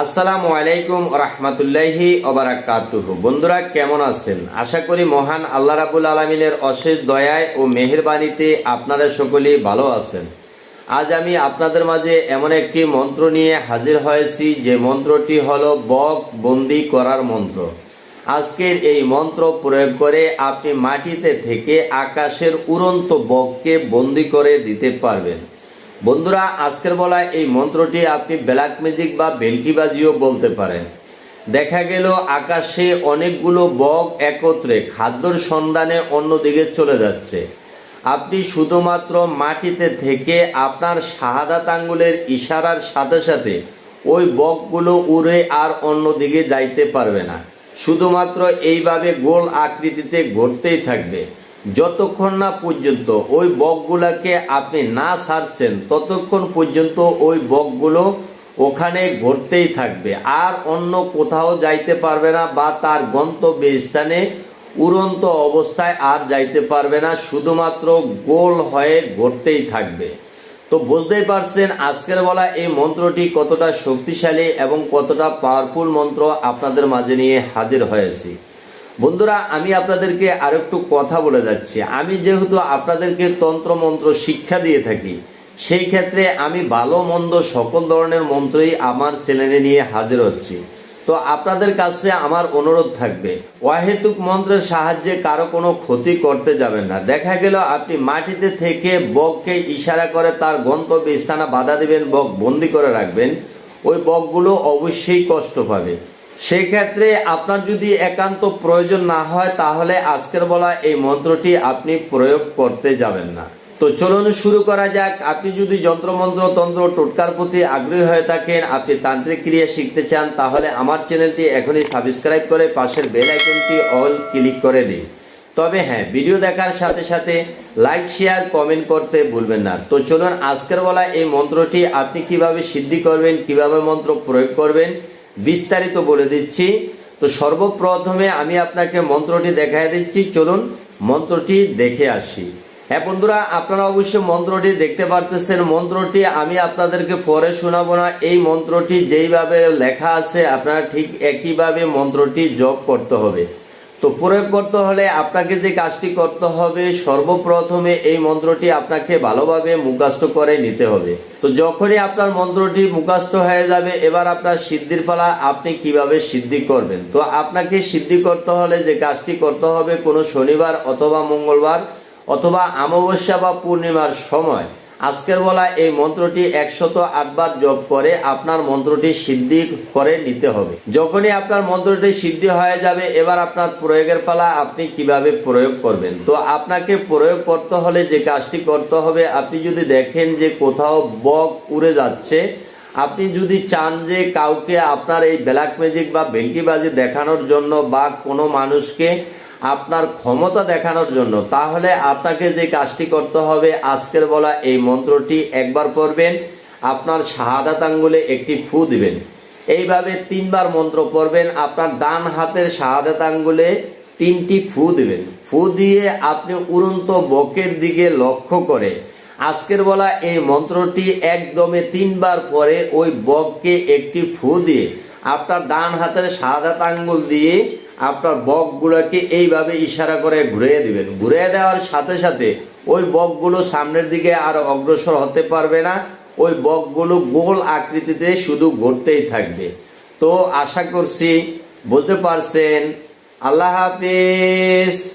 আসসালামু আলাইকুম রহমতুল্লাহি ওবারাকাতুহ বন্ধুরা, কেমন আছেন? আশা করি মহান আল্লাহ রাবুল আলমিনের অশেষ দয়ায় ও মেহেরবানিতে আপনারা সকলেই ভালো আছেন। আজ আমি আপনাদের মাঝে এমন একটি মন্ত্র নিয়ে হাজির হয়েছি, যে মন্ত্রটি হলো বক বন্দি করার মন্ত্র। আজকের এই মন্ত্র প্রয়োগ করে আপনি মাটিতে থেকে আকাশের উড়ন্ত বককে বন্দি করে দিতে পারবেন। বন্ধুরা, আজকের বলা এই মন্ত্রটি আপনি ব্ল্যাক ম্যাজিক বা বেলকিবাজিও বলতে পারেন। দেখা গেল, আকাশে অনেকগুলো বক একত্রে খাদ্যর সন্ধানে অন্যদিকে চলে যাচ্ছে। আপনি শুধুমাত্র মাটিতে থেকে আপনার শাহাদাত আঙ্গুলের ইশারার সাথে সাথে ওই বকগুলো উড়ে আর অন্যদিকে যাইতে পারবে না। শুধুমাত্র এইভাবে গোল আকৃতিতে ঘটতেই থাকবে। যতক্ষণ না পর্যন্ত ওই বকগুলাকে আপনি না সারছেন ততক্ষণ পর্যন্ত ওই বকগুলো ওখানে ঘুরতেই থাকবে। আর অন্য কোথাও যাইতে পারবে না বা তার গন্তব্য স্থানে উড়ন্ত অবস্থায় আর যাইতে পারবে না, শুধুমাত্র গোল হয়ে ঘুরতেই থাকবে। তো বুঝতেই পারছেন আজকের বলা এই মন্ত্রটি কতটা শক্তিশালী এবং কতটা পাওয়ারফুল মন্ত্র আপনাদের মাঝে নিয়ে হাজির হয়েছি। বন্ধুরা, আমি আপনাদেরকে আর একটু কথা বলে যাচ্ছি। আমি যেহেতু আপনাদেরকে তন্ত্র মন্ত্র শিক্ষা দিয়ে থাকি, সেই ক্ষেত্রে আমি ভালো মন্দ সকল ধরনের মন্ত্রই আমার চ্যানেলে নিয়ে হাজির হচ্ছি। তো আপনাদের কাছে আমার অনুরোধ থাকবে, অহেতুক মন্ত্রের সাহায্যে কারও কোনো ক্ষতি করতে যাবেন না। দেখা গেল আপনি মাটিতে থেকে বককে ইশারা করে তার গন্তব্য স্থানে বাধা দিবেন, বক বন্দি করে রাখবেন। ওই বকগুলো অবশ্যই কষ্ট পাবে। সেই ক্ষেত্রে আপনার যদি একান্ত প্রয়োজন না হয়, তাহলে আজকের বলা এই মন্ত্রটি আপনি প্রয়োগ করতে যাবেন না। তো চলুন শুরু করা যাক। আপনি যদি যন্ত্রমন্ত্র, তন্ত্র, টোটকার প্রতি আগ্রহী হয়ে থাকেন, আপনি তান্ত্রিক ক্রিয়া শিখতে চান, তাহলে আমার চ্যানেলটি এখনই সাবস্ক্রাইব করে পাশের বেল আইকনটি অল ক্লিক করে দিন। তবে হ্যাঁ ভিডিও দেখার সাথে সাথে লাইক শেয়ার কমেন্ট করতে ভুলবেন না। তো চলুন আজকের বলা এই মন্ত্রটি আপনি কীভাবে সিদ্ধি করবেন, কীভাবে মন্ত্র প্রয়োগ করবেন বিস্তারিত বলে দিচ্ছি। তো সর্বপ্রথমে আমি আপনাকে মন্ত্রটি দেখাই দিচ্ছি। চলুন মন্ত্রটি দেখে আসি। হ্যাঁ বন্ধুরা, আপনারা অবশ্যই মন্ত্রটি দেখতে পারতেছেন। মন্ত্রটি আমি আপনাদেরকে পরে শোনাবো না। এই মন্ত্রটি যেইভাবে লেখা আছে, আপনারা ঠিক একইভাবে মন্ত্রটি জপ করতে হবে। তো প্রয়োগ করতে হলে আপনাকে যে কাজটি করতে হবে, সর্বপ্রথমে এই মন্ত্রটি আপনাকে ভালোভাবে মুখাস্ত করে নিতে হবে। তো যখনই আপনার মন্ত্রটি মুখাস্ত হয়ে যাবে, এবার আপনার সিদ্ধির পালা আপনি কীভাবে সিদ্ধি করবেন? তো আপনাকে সিদ্ধি করতে হলে যে কাজটি করতে হবে কোনো শনিবার অথবা মঙ্গলবার অথবা অমাবস্যা বা পূর্ণিমার সময় আজকের বলা এই মন্ত্রটি একশত আটবার জপ করে আপনার মন্ত্রটি সিদ্ধি করে নিতে হবে। যখনই আপনার মন্ত্রটি সিদ্ধি হয়ে যাবে, এবার আপনার প্রয়োগের পালা আপনি কীভাবে প্রয়োগ করবেন? তো আপনাকে প্রয়োগ করতে হলে যে কাজটি করতে হবে, আপনি যদি দেখেন যে কোথাও বক উড়ে যাচ্ছে, আপনি যদি চান যে কাউকে আপনার এই ব্ল্যাক ম্যাজিক বা বেলকিবাজি দেখানোর জন্য বা কোনো মানুষকে আপনার ক্ষমতা দেখানোর জন্য। তাহলে আপনাকে যে কাজটি করতে হবে, আজকের বলা এই মন্ত্রটি একবার পড়বেন, আপনার শাহাদাত আঙ্গুলে একটি ফু দিবেন। এইভাবে তিনবার মন্ত্র পড়বেন, আপনার ডান হাতের শাহাদাত আঙ্গুলে তিনটি ফু দিবেন। ফু দিয়ে আপনি উড়ন্ত বকের দিকে লক্ষ্য করে আজকের বলা এই মন্ত্রটি একদমে তিনবার পরে ওই বককে একটি ফু দিয়ে, আপনার ডান হাতের সাদা আঙ্গুল দিয়ে আপনার বকগুলোকে এইভাবে ইশারা করে ঘুরিয়ে দিবেন। ঘুরিয়ে দেওয়ার সাথে সাথে ওই বকগুলো সামনের দিকে আর অগ্রসর হতে পারবে না। ওই বকগুলো গোল আকৃতিতে শুধু ঘুরতেই থাকবে। তো আশা করছি বলতে পারছেন। আল্লাহ হাফিজ।